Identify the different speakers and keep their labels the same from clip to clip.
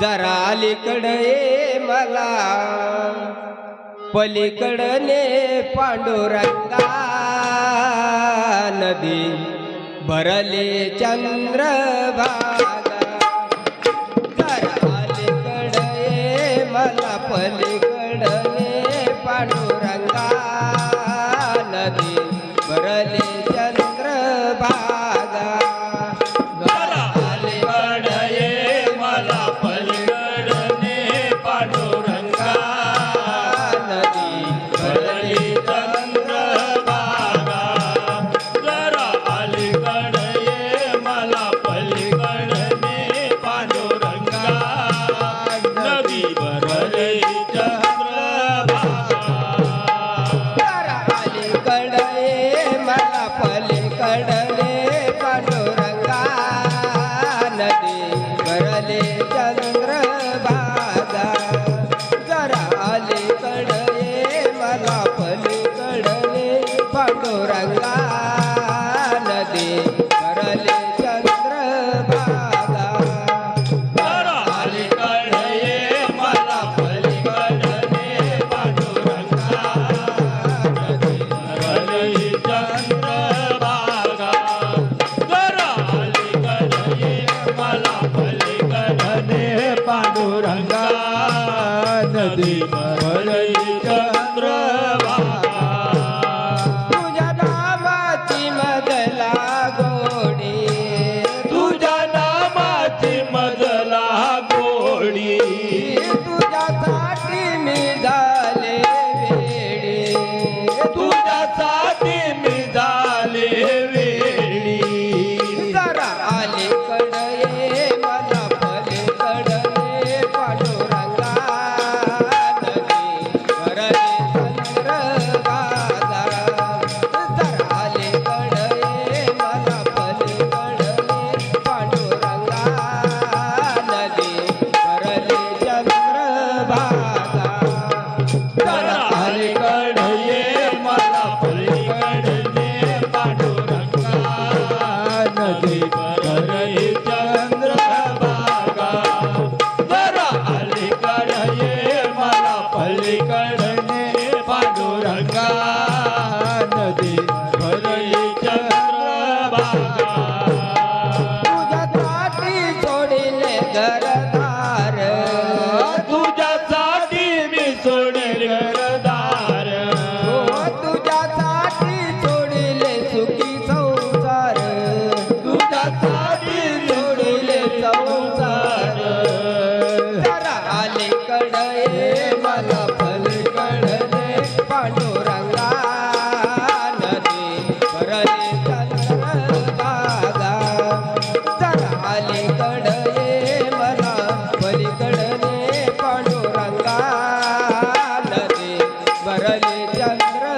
Speaker 1: जरा अलीकडे मला. पलीकडने पांडुरंगा नदी भरले चंद्रभागा. मला.
Speaker 2: पलीकडे पांडुरंगा
Speaker 1: नदी
Speaker 2: भरले घडले पांडुरंगा नदी भरले
Speaker 1: चंद्र भागा जरा
Speaker 2: आले कडले मला पली कडले पांडुरंगा. ગોરંગા નદી માં करणार
Speaker 1: तुझ्यासाठी मी सोडेल घरदार. हो तुझ्यासाठी सोडिले सुखी संसार.
Speaker 2: तुझ्यासाठी
Speaker 1: सोडिले संसार. जरा आले कडे मला फल कडले पांडुरंगा नदी परले Gracias.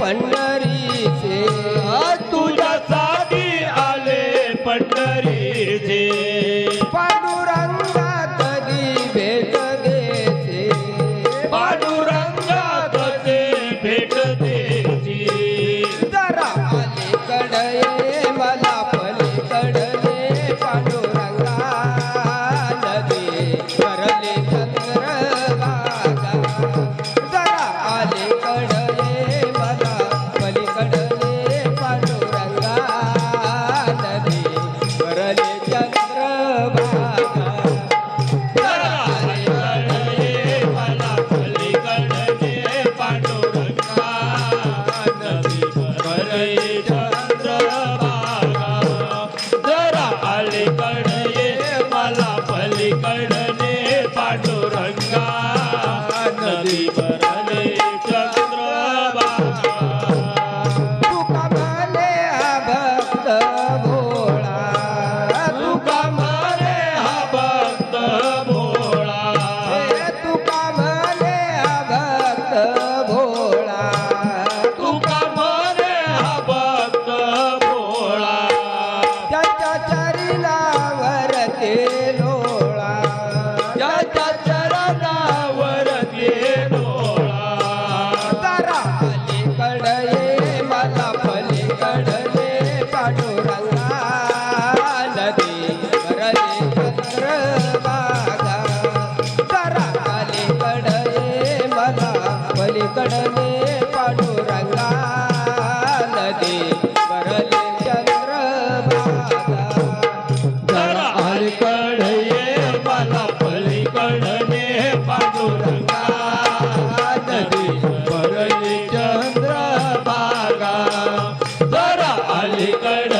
Speaker 1: पंढरीचे.
Speaker 2: तुझ्या
Speaker 1: साधी आले पंढरीचे. पांडुरंगा तरी भेट देते
Speaker 2: पांडुरंग
Speaker 1: पलीकडले पांडुरंगा नदी भरले चंद्रभागा
Speaker 2: अलीकडे मला पलीकडे पांडुरंगा नदी परत चंद्रभागा जरा अलीकडे